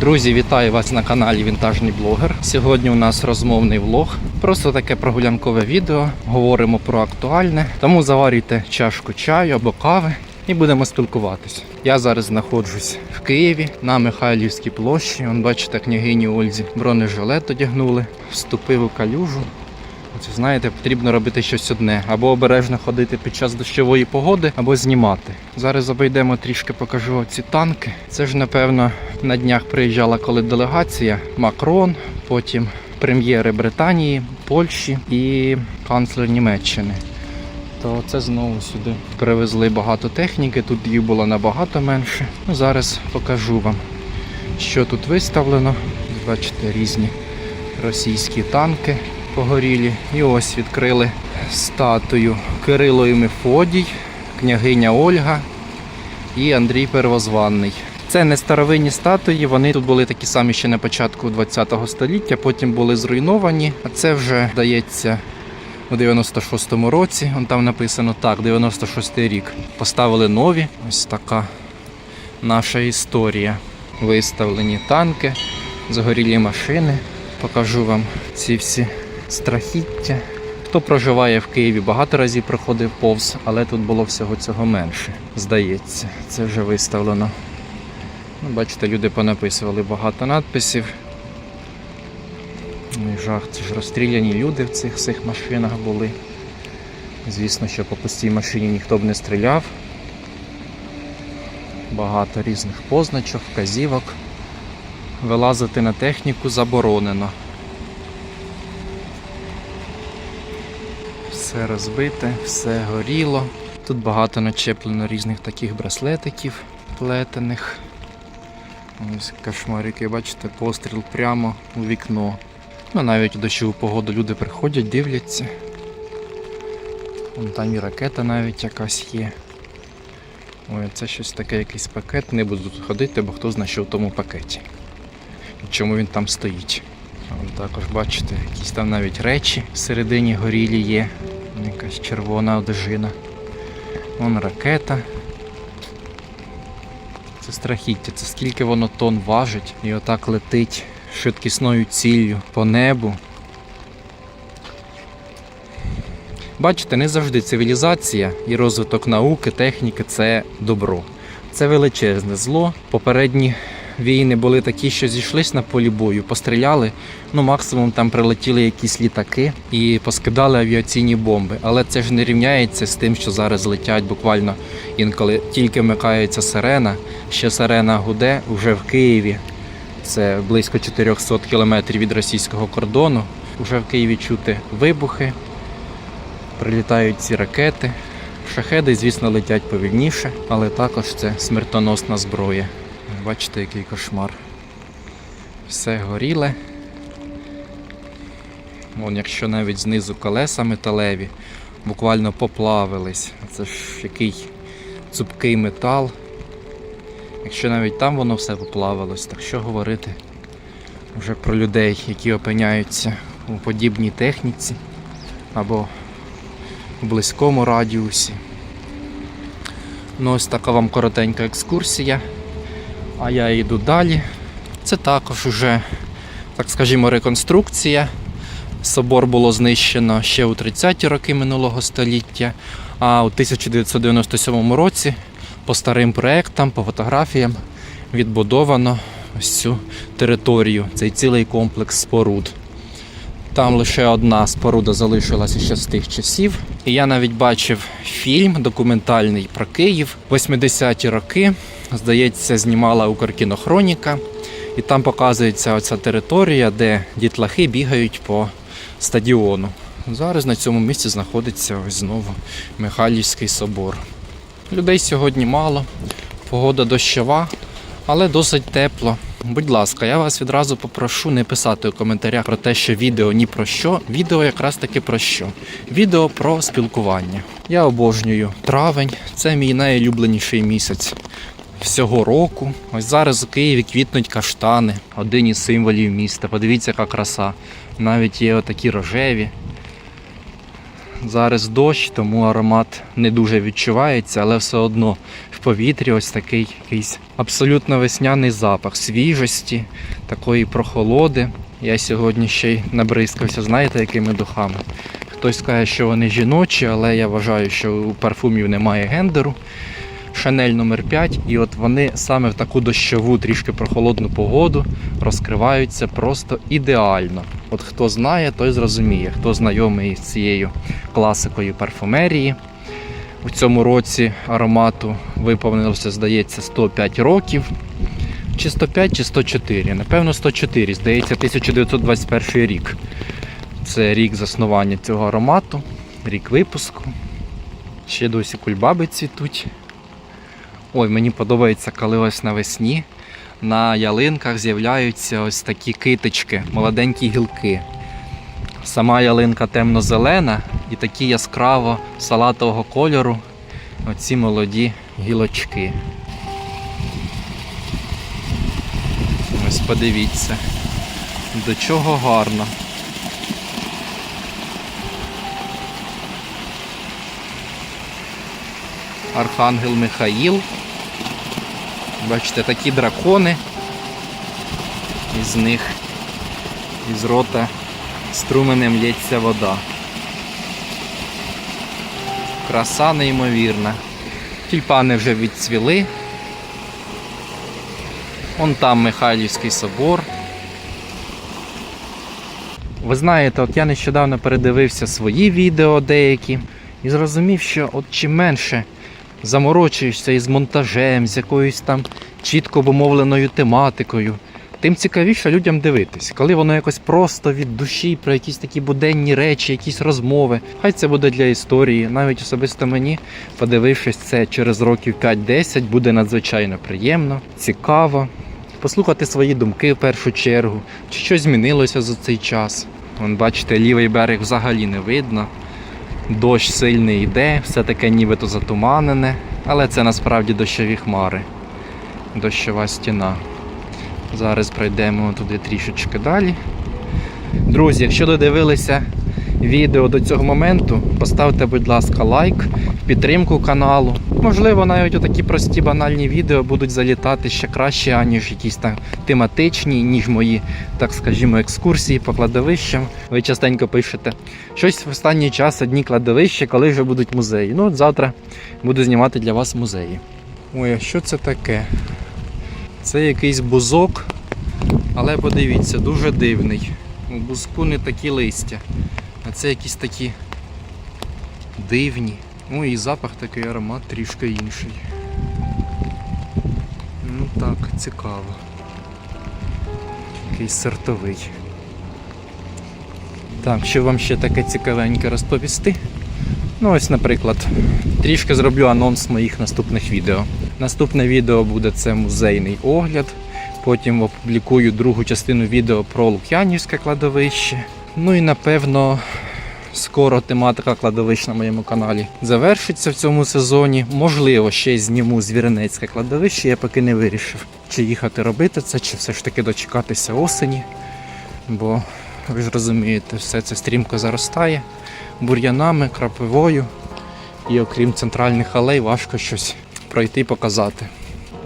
Друзі, вітаю вас на каналі Вінтажний блогер. Сьогодні у нас розмовний влог. Просто таке прогулянкове відео. Говоримо про актуальне. Тому заварюйте чашку чаю або кави і будемо спілкуватись. Я зараз знаходжусь в Києві на Михайлівській площі. Вон бачите, княгині Ользі бронежилет одягнули, вступив у калюжу. Це знаєте, потрібно робити щось одне, або обережно ходити під час дощової погоди, або знімати. Зараз обійдемо трішки, покажу ці танки. Це ж напевно на днях приїжджала коли делегація Макрон, потім прем'єри Британії, Польщі і канцлер Німеччини. То це знову сюди привезли багато техніки, тут їх було набагато менше. Ну, зараз покажу вам, що тут виставлено. Бачите, різні російські танки погорілі. І ось відкрили статую Кирило і Мефодій, княгиня Ольга і Андрій Первозванний. Це не старовинні статуї, вони тут були такі самі ще на початку ХХ століття, потім були зруйновані. А це вже здається у 96-му році. Вон там написано так, 96-й рік. Поставили нові. Ось така наша історія. Виставлені танки, згорілі машини. Покажу вам ці всі страхіття. Хто проживає в Києві, багато разів проходив повз, але тут було всього цього менше. Здається, це вже виставлено. Ну, бачите, люди понаписували багато надписів. Ну жах, це ж розстріляні люди в цих всіх машинах були. Звісно, що по пустій машині ніхто б не стріляв. Багато різних позначок, вказівок. Вилазити на техніку заборонено. Все розбите, все горіло. Тут багато начеплено різних таких браслетиків плетених. Ось кошмарики, бачите, постріл прямо у вікно. Ну, навіть у дощову погоду люди приходять, дивляться. Вон там і ракета навіть якась є. Ой, це щось таке, якийсь пакет. Не буду тут ходити, бо хто знає, що в тому пакеті. І чому він там стоїть. Вон також бачите, якісь там навіть речі всередині горілі є. Якась червона одежина. Вон ракета. Це страхіття, це скільки воно тонн важить і отак летить швидкісною ціллю по небу. Бачите, не завжди цивілізація і розвиток науки, техніки це добро. Це величезне зло. Попередні війни були такі, що зійшлись на полі бою, постріляли. Ну, максимум там прилетіли якісь літаки і поскидали авіаційні бомби. Але це ж не рівняється з тим, що зараз летять буквально інколи тільки вмикається сирена, ще сирена гуде вже в Києві. Це близько 400 кілометрів від російського кордону. Вже в Києві чути вибухи, прилітають ці ракети. Шахеди, звісно, летять повільніше, але також це смертоносна зброя. Бачите, який кошмар. Все горіле. Вон, якщо навіть знизу колеса металеві, буквально поплавились. Це ж який цупкий метал. Якщо навіть там воно все поплавилось, так що говорити вже про людей, які опиняються у подібній техніці або в близькому радіусі. Ну, ось така вам коротенька екскурсія. А я йду далі. Це також уже, так скажімо, реконструкція. Собор було знищено ще у 30-ті роки минулого століття, а у 1997 році по старим проектам, по фотографіям відбудовано ось цю територію, цей цілий комплекс споруд. Там лише одна споруда залишилася ще з тих часів. І я навіть бачив фільм документальний про Київ 80-ті роки. Здається, знімала Укркінохроніка. І там показується оця територія, де дітлахи бігають по стадіону. Зараз на цьому місці знаходиться ось знову Михайлівський собор. Людей сьогодні мало, погода дощова, але досить тепло. Будь ласка, я вас відразу попрошу не писати у коментарях про те, що відео ні про що. Відео якраз таки про що. Відео про спілкування. Я обожнюю травень, це мій найулюбленіший місяць всього року. Ось зараз у Києві квітнуть каштани, один із символів міста. Подивіться, яка краса. Навіть є отакі рожеві. Зараз дощ, тому аромат не дуже відчувається, але все одно в повітрі ось такий якийсь абсолютно весняний запах свіжості, такої прохолоди. Я сьогодні ще й набризкався, знаєте, якими духами. Хтось каже, що вони жіночі, але я вважаю, що у парфумів немає гендеру. Шанель номер 5 і от вони саме в таку дощову, трішки прохолодну погоду розкриваються просто ідеально. От хто знає, той зрозуміє, хто знайомий з цією класикою парфумерії. У цьому році аромату виповнилося, здається, 105 років. Чи 105, чи 104. Напевно, 104. Здається, 1921 рік. Це рік заснування цього аромату, рік випуску. Ще досі кульбаби цвітуть. Ой, мені подобається, коли ось навесні на ялинках з'являються ось такі китички, молоденькі гілки. Сама ялинка темно-зелена і такі яскраво салатового кольору оці молоді гілочки. Ось подивіться, до чого гарно. Архангел Михаїл. Бачите, такі дракони. Із них із рота струменем лється вода. Краса неймовірна. Тюльпани вже відцвіли. Вон там Михайлівський собор. Ви знаєте, от я нещодавно передивився свої відео деякі і зрозумів, що от чим менше заморочуєшся із монтажем, з якоюсь там чітко обумовленою тематикою, тим цікавіше людям дивитись, коли воно якось просто від душі про якісь такі буденні речі, якісь розмови. Хай це буде для історії. Навіть особисто мені, подивившись це через років 5-10, буде надзвичайно приємно, цікаво. Послухати свої думки в першу чергу, чи щось змінилося за цей час. Вон, бачите, лівий берег взагалі не видно. Дощ сильний йде, все таке нібито затуманене, але це насправді дощові хмари. Дощова стіна. Зараз пройдемо туди трішечки далі. Друзі, якщо додивилися відео до цього моменту, поставте, будь ласка, лайк підтримку каналу. Можливо, навіть отакі прості банальні відео будуть залітати ще краще, аніж якісь там тематичні, ніж мої, так скажімо, екскурсії по кладовищам. Ви частенько пишете. Щось в останній час одні кладовища, коли вже будуть музеї. Ну, от завтра буду знімати для вас музеї. Ой, а що це таке? Це якийсь бузок, але подивіться, дуже дивний. У бузку не такі листя, а це якісь такі дивні. Ну і запах такий аромат трішки інший. Ну так, цікаво. Якийсь сортовий. Так, що вам ще таке цікавеньке розповісти? Ну ось, наприклад, трішки зроблю анонс моїх наступних відео. Наступне відео буде це музейний огляд. Потім опублікую другу частину відео про Лук'янівське кладовище. Ну і напевно скоро тематика кладовищ на моєму каналі завершиться в цьому сезоні. Можливо, ще й зніму Звіринецьке кладовище, я поки не вирішив, чи їхати робити це, чи все ж таки дочекатися осені. Бо ви ж розумієте, все це стрімко заростає бур'янами, крапивою. І окрім центральних алей, важко щось пройти показати.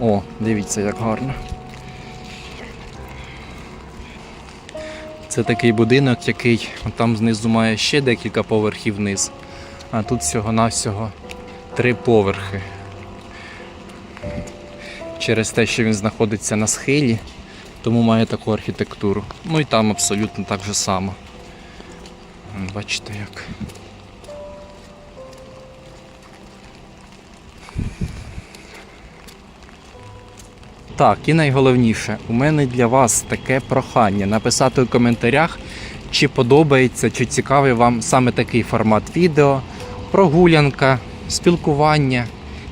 О, дивіться, як гарно. Це такий будинок, який там знизу має ще декілька поверхів вниз, а тут всього-навсього три поверхи. Через те, що він знаходиться на схилі, тому має таку архітектуру. Ну і там абсолютно так же само. Бачите як. Так, і найголовніше, у мене для вас таке прохання написати у коментарях, чи подобається, чи цікавий вам саме такий формат відео, прогулянка, спілкування,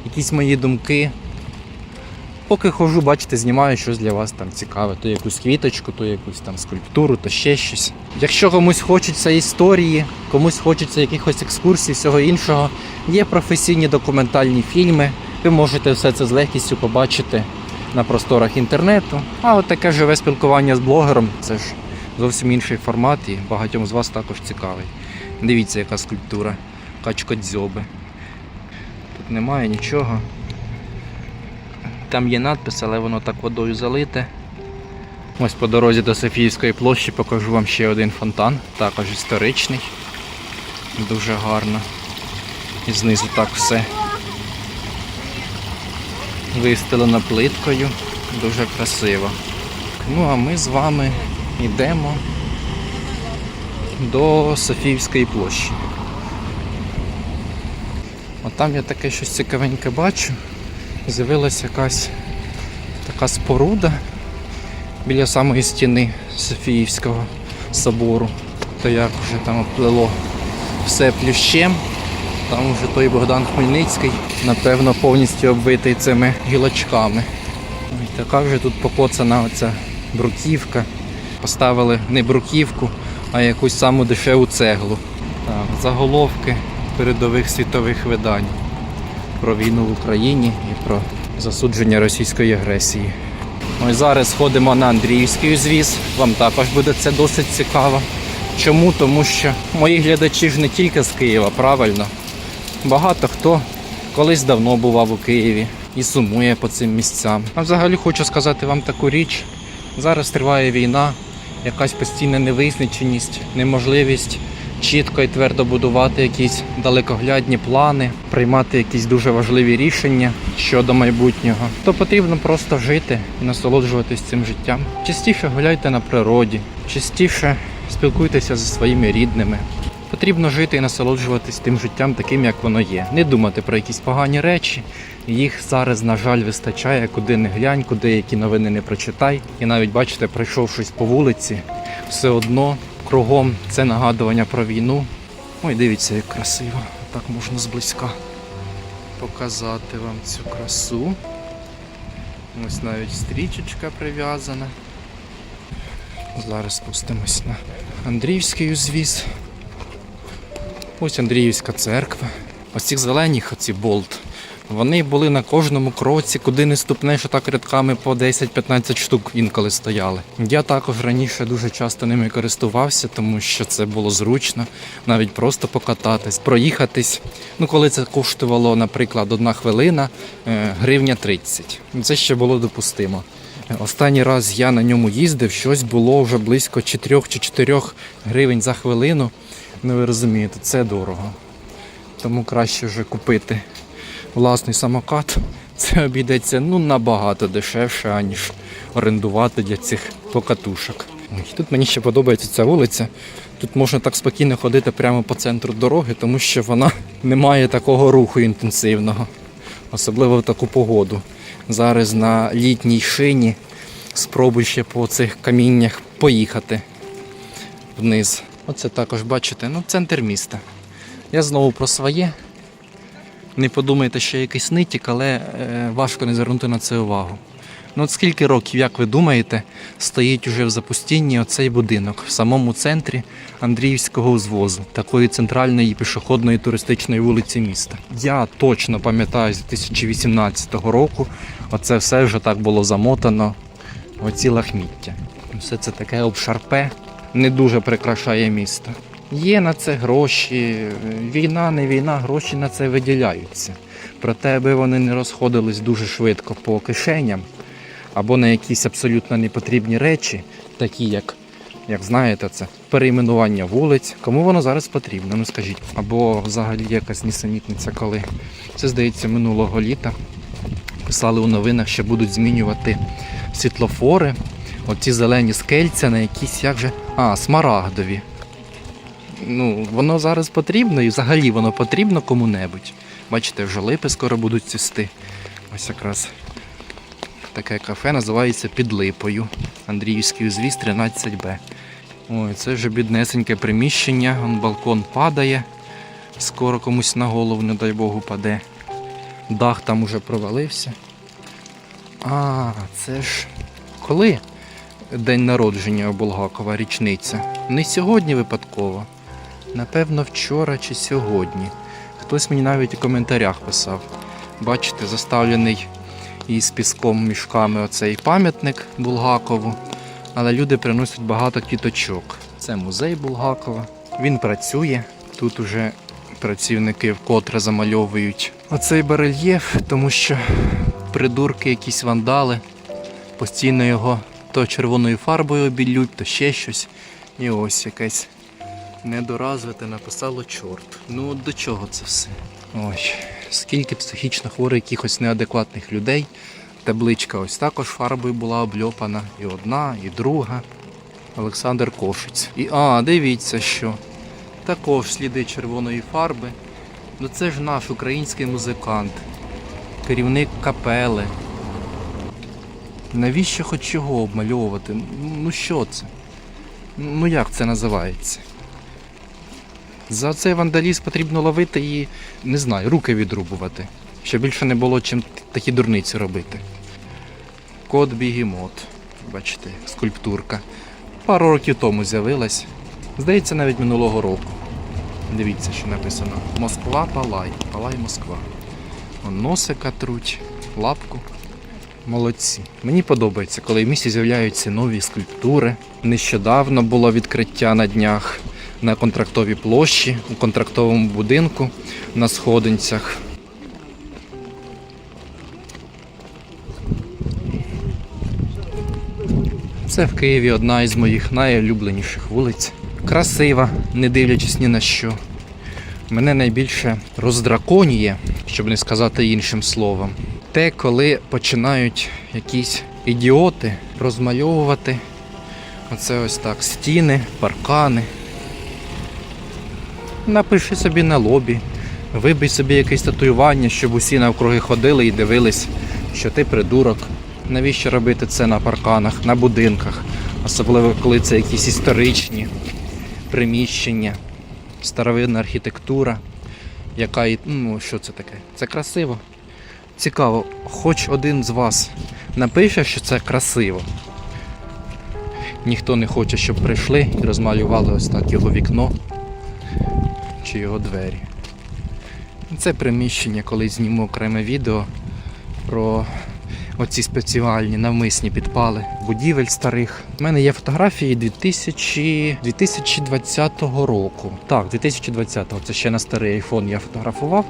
якісь мої думки. Поки хожу, бачите, знімаю щось для вас там цікаве, то якусь квіточку, то якусь там скульптуру, то ще щось. Якщо комусь хочеться історії, комусь хочеться якихось екскурсій, всього іншого, є професійні документальні фільми. Ви можете все це з легкістю побачити на просторах інтернету. А от таке живе спілкування з блогером це ж зовсім інший формат і багатьом з вас також цікавий. Дивіться, яка скульптура, качкодзьоби. Тут немає нічого. Там є надпис, але воно так водою залите. Ось по дорозі до Софіївської площі покажу вам ще один фонтан, також історичний. Дуже гарно. І знизу так все вистелено плиткою. Дуже красиво. Ну а ми з вами йдемо до Софіївської площі. От там я таке щось цікавеньке бачу. З'явилася якась така споруда біля самої стіни Софіївського собору. То як вже там оплело все плющем. Там вже той Богдан Хмельницький, напевно, повністю обвитий цими гілочками. І така вже тут покоцана оця бруківка. Поставили не бруківку, а якусь саму дешеву цеглу. Так, заголовки передових світових видань про війну в Україні і про засудження російської агресії. Ось зараз ходимо на Андріївський узвіз. Вам також буде це досить цікаво. Чому? Тому що мої глядачі ж не тільки з Києва, правильно. Багато хто колись давно бував у Києві і сумує по цим місцям. А взагалі хочу сказати вам таку річ. Зараз триває війна, якась постійна невизначеність, неможливість чітко і твердо будувати якісь далекоглядні плани, приймати якісь дуже важливі рішення щодо майбутнього. То потрібно просто жити і насолоджуватись цим життям. Частіше гуляйте на природі, частіше спілкуйтеся зі своїми рідними. Потрібно жити і насолоджуватись тим життям таким, як воно є. Не думати про якісь погані речі. Їх зараз, на жаль, вистачає, куди не глянь, куди які новини не прочитай. І навіть бачите, пройшовшись по вулиці, все одно кругом це нагадування про війну. Ой, дивіться, як красиво. Так можна зблизька показати вам цю красу. Ось навіть стрічечка прив'язана. Зараз спустимось на Андріївський узвіз. Ось Андріївська церква. Ось ці зелені, оці болт. Вони були на кожному кроці, куди не ступнеш, так рядками по 10-15 штук інколи стояли. Я також раніше дуже часто ними користувався, тому що це було зручно, навіть просто покататись, проїхатись. Ну, коли це коштувало, наприклад, одна хвилина, е, гривня 30. Це ще було допустимо. Останній раз я на ньому їздив, щось було вже близько 4 чи 4 гривень за хвилину. Ну ви розумієте, це дорого. Тому краще вже купити власний самокат. Це обійдеться ну набагато дешевше, аніж орендувати для цих покатушок. Тут мені ще подобається ця вулиця. Тут можна так спокійно ходити прямо по центру дороги, тому що вона не має такого руху інтенсивного, особливо в таку погоду. Зараз на літній шині спробуй ще по цих каміннях поїхати вниз. Оце також бачите, ну центр міста. Я знову про своє. Не подумайте, що якийсь нитік, але е, важко не звернути на це увагу. Ну от скільки років, як ви думаєте, стоїть уже в запустінні оцей будинок в самому центрі Андріївського узвозу, такої центральної пішохідної туристичної вулиці міста. Я точно пам'ятаю з 2018 року, оце все вже так було замотано, оці лахміття. Все це таке обшарпе, не дуже прикрашає місто. Є на це гроші, війна, не війна, гроші на це виділяються. Проте, аби вони не розходились дуже швидко по кишеням або на якісь абсолютно непотрібні речі, такі як, як знаєте, це перейменування вулиць. Кому воно зараз потрібно? Ну скажіть. Або взагалі якась нісенітниця, коли це здається минулого літа. Писали у новинах, що будуть змінювати світлофори. Оці зелені скельця на якісь як же. А, смарагдові ну, воно зараз потрібно і взагалі воно потрібно кому-небудь. Бачите, вже липи скоро будуть цвісти. Ось якраз таке кафе називається Під Липою. Андріївський узвіз 13Б. Ой, це вже біднесеньке приміщення, Вон балкон падає. Скоро комусь на голову, не дай Богу, паде. Дах там уже провалився. А, це ж коли день народження у Булгакова, річниця? Не сьогодні випадково. Напевно, вчора чи сьогодні. Хтось мені навіть у коментарях писав. Бачите, заставлений із піском мішками оцей пам'ятник Булгакову. Але люди приносять багато квіточок. Це музей Булгакова. Він працює. Тут уже працівники вкотре замальовують оцей барельєф, тому що придурки, якісь вандали. Постійно його то червоною фарбою обілють, то ще щось. І ось якесь недоразвите написало чорт. Ну от до чого це все? Ось, скільки психічно хворих якихось неадекватних людей. Табличка ось також фарбою була обльопана. І одна, і друга. Олександр Кошиць. І а, дивіться що. Також сліди червоної фарби. Ну це ж наш український музикант, керівник капели. Навіщо хоч його обмальовувати? Ну що це? Ну як це називається? За цей вандалізм потрібно ловити і, не знаю, руки відрубувати. Щоб більше не було чим такі дурниці робити. Кот Бігімот. Бачите, скульптурка. Пару років тому з'явилась. Здається, навіть минулого року. Дивіться, що написано. Москва Палай. Палай Москва. Носика труть, лапку. Молодці. Мені подобається, коли в місті з'являються нові скульптури. Нещодавно було відкриття на днях на контрактовій площі, у контрактовому будинку на сходинцях. Це в Києві одна із моїх найулюбленіших вулиць. Красива, не дивлячись ні на що. Мене найбільше роздраконює, щоб не сказати іншим словом. Те, коли починають якісь ідіоти розмальовувати оце ось так стіни, паркани. Напиши собі на лобі, вибий собі якесь татуювання, щоб усі навкруги ходили і дивились, що ти придурок. Навіщо робити це на парканах, на будинках, особливо коли це якісь історичні приміщення, старовинна архітектура, яка. Ну, що це таке? Це красиво. Цікаво, хоч один з вас напише, що це красиво. Ніхто не хоче, щоб прийшли і розмалювали ось так його вікно чи його двері. Це приміщення, коли зніму окреме відео про оці спеціальні навмисні підпали будівель старих. У мене є фотографії 2000... 2020 року. Так, 2020-го. Це ще на старий iPhone я фотографував.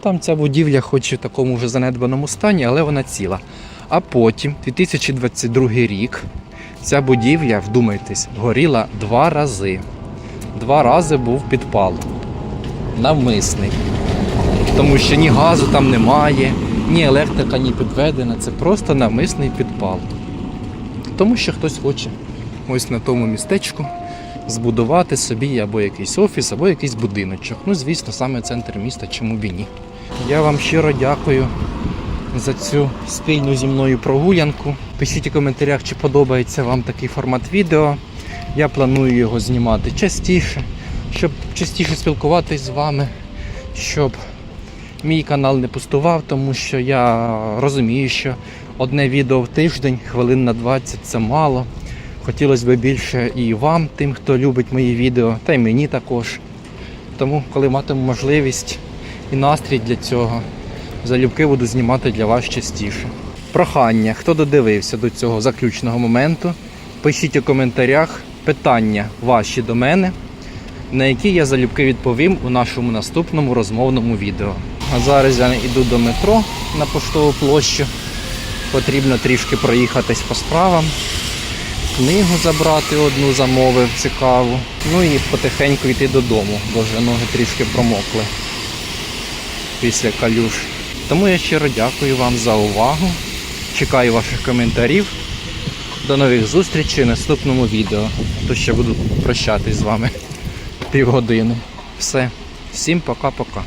Там ця будівля, хоч і в такому вже занедбаному стані, але вона ціла. А потім, 2022 рік, ця будівля, вдумайтесь, горіла два рази. Два рази був підпал. Навмисний. Тому що ні газу там немає, ні електрика, ні підведена. Це просто навмисний підпал. Тому що хтось хоче ось на тому містечку збудувати собі або якийсь офіс, або якийсь будиночок. Ну, звісно, саме центр міста, чому б і ні. Я вам щиро дякую за цю спільну зі мною прогулянку. Пишіть у коментарях, чи подобається вам такий формат відео. Я планую його знімати частіше, щоб частіше спілкуватись з вами, щоб мій канал не пустував, тому що я розумію, що одне відео в тиждень, хвилин на 20 це мало. Хотілося б більше і вам, тим, хто любить мої відео, та й мені також. Тому, коли матиму можливість і настрій для цього, залюбки буду знімати для вас частіше. Прохання, хто додивився до цього заключного моменту, пишіть у коментарях питання ваші до мене, на які я залюбки відповім у нашому наступному розмовному відео. А зараз я йду до метро на поштову площу. Потрібно трішки проїхатись по справам, книгу забрати одну замовив цікаву. Ну і потихеньку йти додому, бо вже ноги трішки промокли після калюш. Тому я щиро дякую вам за увагу. Чекаю ваших коментарів. До нових зустрічей в наступному відео. То ще буду прощатись з вами півгодини. Все. Всім пока-пока.